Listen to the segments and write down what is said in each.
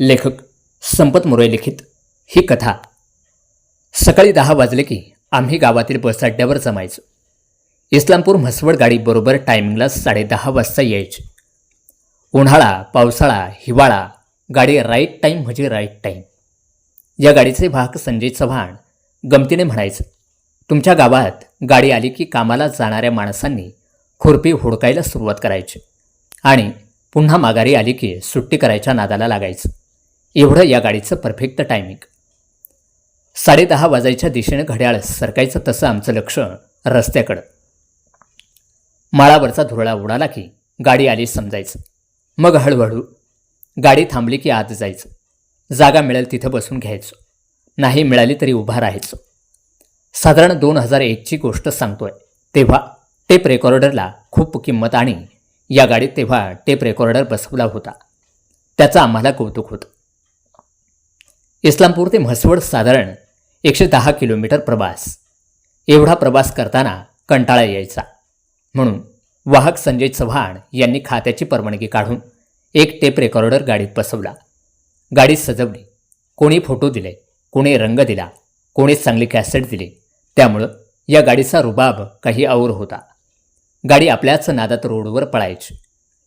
लेखक संपत मोरे लिखित ही कथा. सकाळी दहा वाजले की आम्ही गावातील बस अड्ड्यावर जमायचो. इस्लामपूर म्हसवड गाडी बरोबर टायमिंगला साडेदहा वाजता यायची. उन्हाळा पावसाळा हिवाळा गाडी राईट टाईम म्हणजे राईट टाईम या गाडीचे वाहक संजय चव्हाण गमतीने म्हणायचं तुमच्या गावात गाडी आली की कामाला जाणाऱ्या माणसांनी खुरपी हुडकायला सुरुवात करायची आणि पुन्हा माघारी आली की सुट्टी करायच्या नादाला लागायचं. एवढं या गाडीचं परफेक्ट टायमिंग साडेदहा वाजायच्या दिशेनं घड्याळ सरकायचं तसं आमचं लक्ष रस्त्याकडं. माळावरचा धुरळा उडाला की गाडी आली समजायचं. मग हळूहळू गाडी थांबली की आत जायचं. जागा मिळेल तिथं बसून घ्यायचो. नाही मिळाली तरी उभा राहायचो. साधारण दोन हजार एकची गोष्ट सांगतोय. तेव्हा टेप रेकॉर्डरला खूप किंमत आणि या गाडीत तेव्हा टेप रेकॉर्डर बसवला होता. त्याचं आम्हाला कौतुक होतं. इस्लामपूर ते म्हसवड साधारण एकशे दहा किलोमीटर प्रवास. एवढा प्रवास करताना कंटाळा यायचा. म्हणून वाहक संजय चव्हाण यांनी खात्याची परवानगी काढून एक टेप रेकॉर्डर गाडीत बसवला. गाडी सजवली. कोणी फोटो दिले कोणी रंग दिला कोणी चांगली कॅसेट दिली. त्यामुळं या गाडीचा रुबाब काही और होता. गाडी आपल्याच नादात रोडवर पळायची.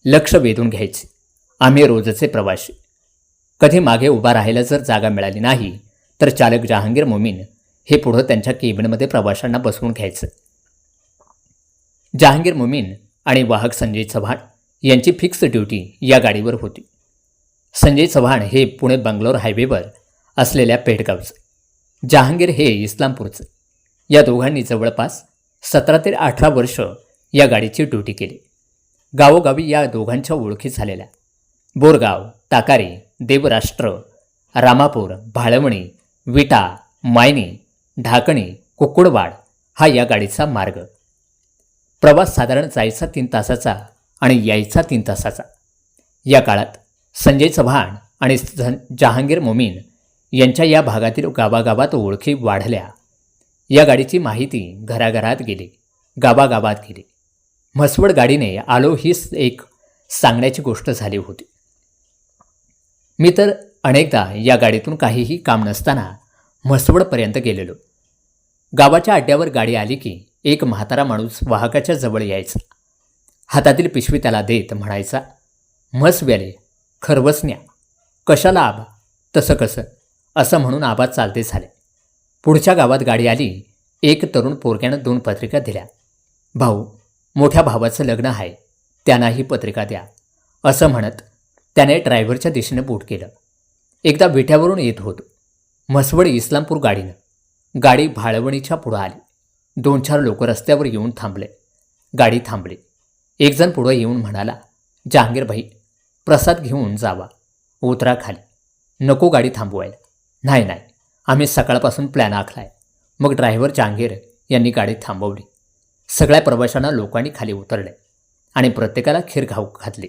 लक्ष वेधून घ्यायची. आम्ही रोजचे प्रवासी. कधी मागे उभा राहायला जर जागा मिळाली नाही तर चालक जहांगीर मोमीन हे पुढं त्यांच्या केबिनमध्ये प्रवाशांना बसवून घ्यायचं. जहांगीर मोमीन आणि वाहक संजय चव्हाण यांची फिक्स ड्युटी या गाडीवर होती. संजय चव्हाण हे पुणे बंगलोर हायवेवर असलेल्या पेठगावचं जहांगीर हे इस्लामपूरचं. या दोघांनी जवळपास सतरा ते अठरा वर्ष या गाडीची ड्युटी केली. गावोगावी या दोघांच्या ओळखी झालेल्या. बोरगाव ताकारी देवराष्ट्र रामापूर भाळवणी विटा मायनी ढाकणी कुक्कुडवाड हा या गाडीचा मार्ग. प्रवास साधारण जायचा तीन तासाचा आणि यायचा तीन तासाचा. या काळात संजय चव्हाण आणि जहांगीर मोमीन यांच्या या भागातील गावागावात ओळखी वाढल्या. या गाडीची माहिती घराघरात गेली गावागावात गेली. म्हसवड गाडीने आलो हीच एक सांगण्याची गोष्ट झाली होती. मी तर अनेकदा या गाडीतून काहीही काम नसताना म्हसवडपर्यंत गेलेलो. गावाच्या अड्ड्यावर गाडी आली की एक म्हातारा माणूस वाहकाच्या जवळ यायचा. हातातील पिशवी त्याला देत म्हणायचा म्हस व्याले खरवसण्या कशाला आबा? तसं कसं असं म्हणून आबा चालते झाले. पुढच्या गावात गाडी आली एक तरुण पोरक्यानं दोन पत्रिका दिल्या. भाऊ मोठ्या भावाचं लग्न आहे त्यांनाही पत्रिका द्या. असं म्हणत त्याने ड्रायव्हरच्या दिशेनं बूट केलं. एकदा विठ्यावरून येत होतो. म्हसवड इस्लामपूर गाडीनं. गाडी भाळवणीच्या पुढं आली. दोन चार लोक रस्त्यावर येऊन थांबले. गाडी थांबली. एकजण पुढं येऊन म्हणाला जहांगीरभाई प्रसाद घेऊन जावा. उतरा खाली. नको गाडी थांबवायला. नाही नाही. आम्ही सकाळपासून प्लॅन आखलाय. मग ड्रायव्हर जहांगीर यांनी गाडी थांबवली. सगळ्या प्रवाशांना लोकांनी खाली उतरले आणि प्रत्येकाला खीर घाऊ घातली.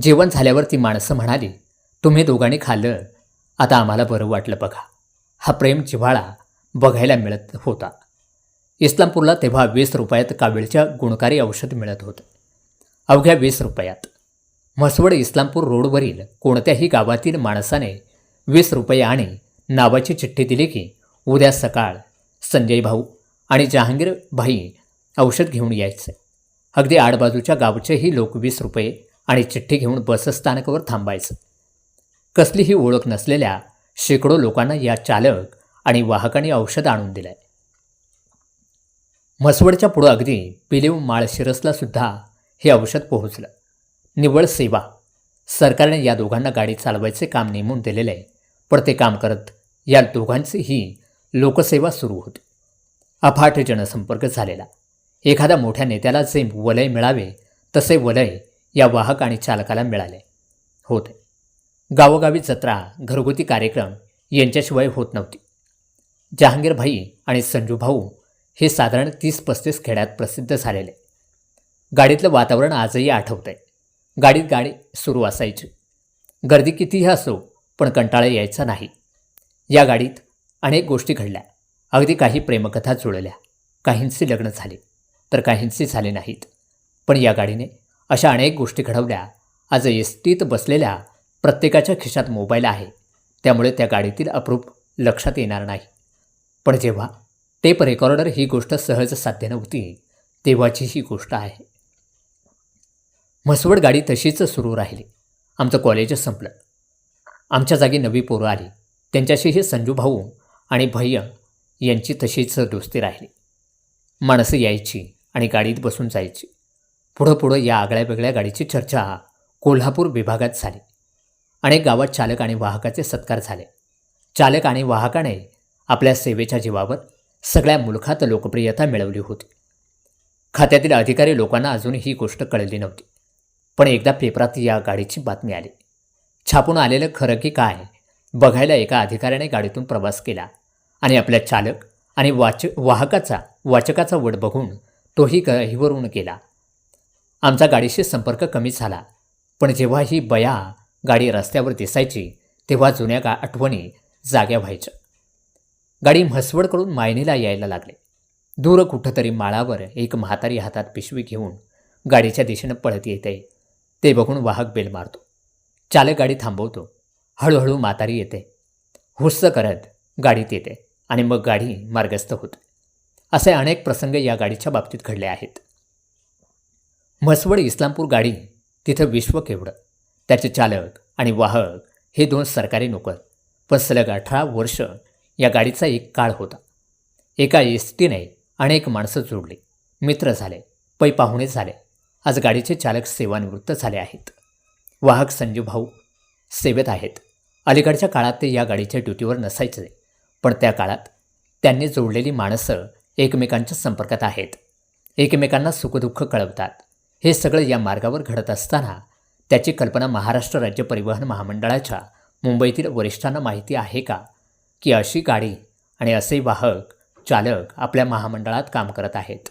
जेवण झाल्यावर ती माणसं म्हणाली तुम्ही दोघांनी खाल्लं. आता आम्हाला बरं वाटलं बघा. हा प्रेम जिव्हाळा बघायला मिळत होता. इस्लामपूरला तेव्हा वीस रुपयात कावीळच्या गुणकारी औषध मिळत होतं. अवघ्या वीस रुपयात. म्हसवड इस्लामपूर रोडवरील कोणत्याही गावातील माणसाने वीस रुपये आणि नावाची चिठ्ठी दिली की उद्या सकाळ संजय भाऊ आणि जहांगीर भाई औषध घेऊन यायचं. अगदी आडबाजूच्या गावचेही लोक वीस रुपये आणि चिठ्ठी घेऊन बसस्थानकावर थांबायचं. कसलीही ओळख नसलेल्या शेकडो लोकांना या चालक आणि वाहकांनी औषध आणून दिलंय. म्हसवडच्या पुढं अगदी पिलीव माळशिरसला सुद्धा हे औषध पोहोचलं. निव्वळ सेवा. सरकारने या दोघांना गाडी चालवायचे काम नेमून दिलेले आहे पण ते काम करत या दोघांची ही लोकसेवा सुरू होती. अफाट जनसंपर्क झालेला. एखाद्या मोठ्या नेत्याला जे वलय मिळावे तसे वलय या वाहक आणि चालकाला मिळाले. होते. गावोगावी जत्रा घरगुती कार्यक्रम यांच्याशिवाय होत नव्हती. जहांगीर भाई आणि संजू भाऊ हे साधारण तीस पस्तीस खेड्यात प्रसिद्ध झालेले. गाडीतलं वातावरण आजही आठवतंय. गाडीत गाडी सुरू असायची. गर्दी कितीही असो पण कंटाळा यायचा नाही. या गाडीत अनेक गोष्टी घडल्या. अगदी काही प्रेमकथा जुळल्या. काहींची लग्न झाली तर काहींची झाले नाहीत. पण या गाडीने अशा अनेक गोष्टी घडवल्या. आज एस टीत बसलेल्या प्रत्येकाच्या खिशात मोबाईल आहे. त्यामुळे त्या गाडीतील अप्रूप लक्षात येणार नाही. पण जेव्हा टेप रेकॉर्डर ही गोष्ट सहज साध्य नव्हती तेव्हाची ही गोष्ट आहे. म्हसवड गाडी तशीच सुरू राहिली. आमचं कॉलेज संपलं. आमच्या जागी नवी पोरं आली. त्यांच्याशीही संजू भाऊ आणि भय्य यांची तशीच दोस्ती राहिली. माणसं यायची आणि गाडीत बसून जायची. पुढं पुढं या आगळ्या वेगळ्या गाडीची चर्चा कोल्हापूर विभागात झाली. अनेक गावात चालक आणि वाहकाचे सत्कार झाले. चालक आणि वाहकाने आपल्या सेवेच्या जीवावर सगळ्या मुलखात लोकप्रियता मिळवली होती. खात्यातील अधिकारी लोकांना अजून ही गोष्ट कळली नव्हती. पण एकदा पेपरात या गाडीची बातमी आली. छापून आलेलं खरं की काय बघायला एका अधिकाऱ्याने गाडीतून प्रवास केला आणि आपल्या चालक आणि वाच वाहकाचा वाचकाचा वड बघून तोही गहीवरून गेला. आमचा गाडीशी संपर्क कमी झाला. पण जेव्हा ही बया गाडी रस्त्यावर दिसायची तेव्हा जुन्या गा आठवणी जाग्या व्हायच्या. गाडी म्हसवडकडून मायनीला यायला लागले. दूर कुठंतरी माळावर एक म्हातारी हातात पिशवी घेऊन गाडीच्या दिशेनं पळत येते. ते बघून वाहक बेल मारतो. चालक गाडी थांबवतो. हळूहळू म्हातारी येते. हुस्स करत गाडीत येते आणि मग गाडी मार्गस्थ होते. असे अनेक प्रसंग या गाडीच्या बाबतीत घडले आहेत. म्हसवड इस्लामपूर गाडी तिथं विश्व केवढं? त्याचे चालक आणि वाहक हे दोन सरकारी नोकर. पण सलग अठरा वर्ष या गाडीचा एक काळ होता. एका एस टीने अनेक माणसं जोडली. मित्र झाले पै पाहुणे झाले. आज गाडीचे चालक सेवानिवृत्त झाले आहेत. वाहक संजीव भाऊ सेवेत आहेत. अलीकडच्या काळात ते या गाडीच्या ड्युटीवर नसायचे. पण त्या काळात त्यांनी जोडलेली माणसं एकमेकांच्या संपर्कात आहेत. एकमेकांना सुखदुःख कळवतात. हे सगळं या मार्गावर घडत असताना त्याची कल्पना महाराष्ट्र राज्य परिवहन महामंडळाच्या मुंबईतील वरिष्ठांना माहिती आहे का? की अशी गाडी आणि असे वाहक चालक आपल्या महामंडळात काम करत आहेत.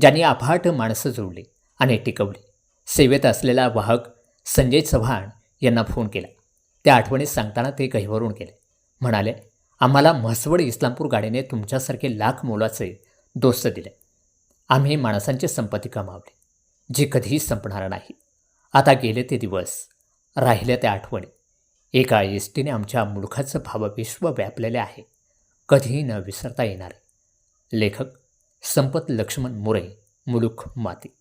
ज्यांनी अफाट माणसं जोडली आणि टिकवली. सेवेत असलेला वाहक संजय चव्हाण यांना फोन केला. त्या आठवणीत सांगताना ते गहिवरून गेले. म्हणाले आम्हाला म्हसवड इस्लामपूर गाडीने तुमच्यासारखे लाख मोलाचे दोस्त दिले. आम्ही माणसांची संपत्ती कमावली जी कधीही संपणार नाही. आता गेले ते दिवस. राहिल्या त्या आठवणी. एका एस टीने आमच्या मुलखाचं भावविश्व व्यापलेले आहे. कधीही न विसरता येणारे. लेखक संपत लक्ष्मण मोरे मुलुख माती.